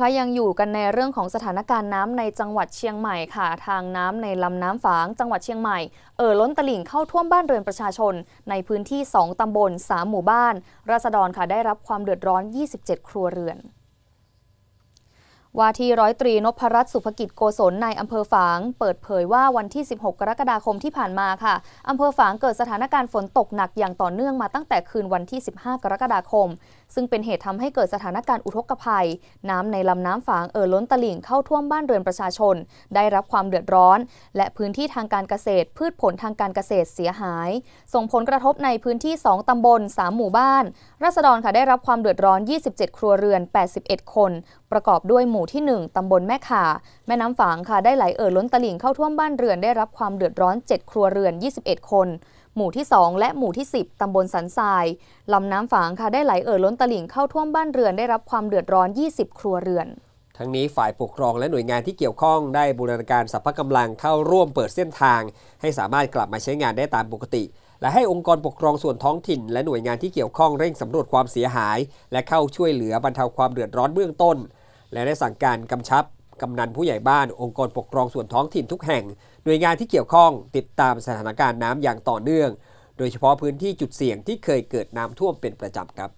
คะยังอยู่กันในเรื่องของสถานการณ์น้ำในจังหวัดเชียงใหม่ค่ะ ทางน้ำในลำน้ำฝางจังหวัดเชียงใหม่เอ่อล้นตลิ่งเข้าท่วมบ้านเรือนประชาชน ในพื้นที่ 2ตำบล 3 หมู่บ้าน ราษฎรค่ะได้รับความเดือดร้อน 27 ครัวเรือน ว่าที่ร้อยตรีนพรัตน์สุภกิจโกศลในอำเภอฝาง เปิดเผยว่าวันที่ 16 กรกฎาคมที่ผ่านมาค่ะอำเภอฝางเกิดสถานการณ์ฝนตกหนักอย่างต่อเนื่องมาตั้งแต่คืนวันที่ 15 กรกฎาคม ซึ่งเป็นเหตุทำให้เกิดสถานการณ์อุทกภัย น้ำในลำน้ำฝางเอ่อล้นตลิ่งเข้าท่วมบ้านเรือนประชาชน ได้รับความเดือดร้อน และพื้นที่ทางการเกษตร พืชผลทางการเกษตรเสียหาย ส่งผลกระทบในพื้นที่ 2ตำบล 3 หมู่บ้าน ราษฎรค่ะได้รับความเดือดร้อน 27 ครัวเรือน 81 คน ประกอบด้วยหมู่ที่ 1ตำบลแม่ข่า แม่น้ำฝางค่ะได้ไหลเอ่อล้นตลิ่งเข้าท่วมบ้านเรือนได้รับความเดือดร้อน 7 ครัวเรือน 21 คน หมู่ที่ 2 และหมู่ที่ 10ตำบลสันทรายลำน้ำฝางค่ะได้ไหลเอ่อล้นตลิ่งเข้าท่วมบ้านเรือนได้รับความเดือดร้อน 20 ครัวเรือนทั้งนี้ฝ่ายปกครองและหน่วยงานที่เกี่ยวข้องได้บูรณาการสรรพกำลังเข้าร่วมเปิดเส้นทาง ให้สามารถกลับมาใช้งานได้ตามปกติ และให้องค์กรปกครองส่วนท้องถิ่น และหน่วยงานที่เกี่ยวข้องเร่งสำรวจความเสียหาย และเข้าช่วยเหลือบรรเทาความเดือดร้อนเบื้องต้น และได้สั่งการกำชับกำนันผู้ใหญ่บ้านองค์กรปกครองส่วนท้องถิ่นทุกแห่ง หน่วยงานที่เกี่ยวข้องติดตามสถานการณ์น้ำอย่างต่อเนื่อง โดยเฉพาะพื้นที่จุดเสี่ยงที่เคยเกิดน้ำท่วมเป็นประจำครับ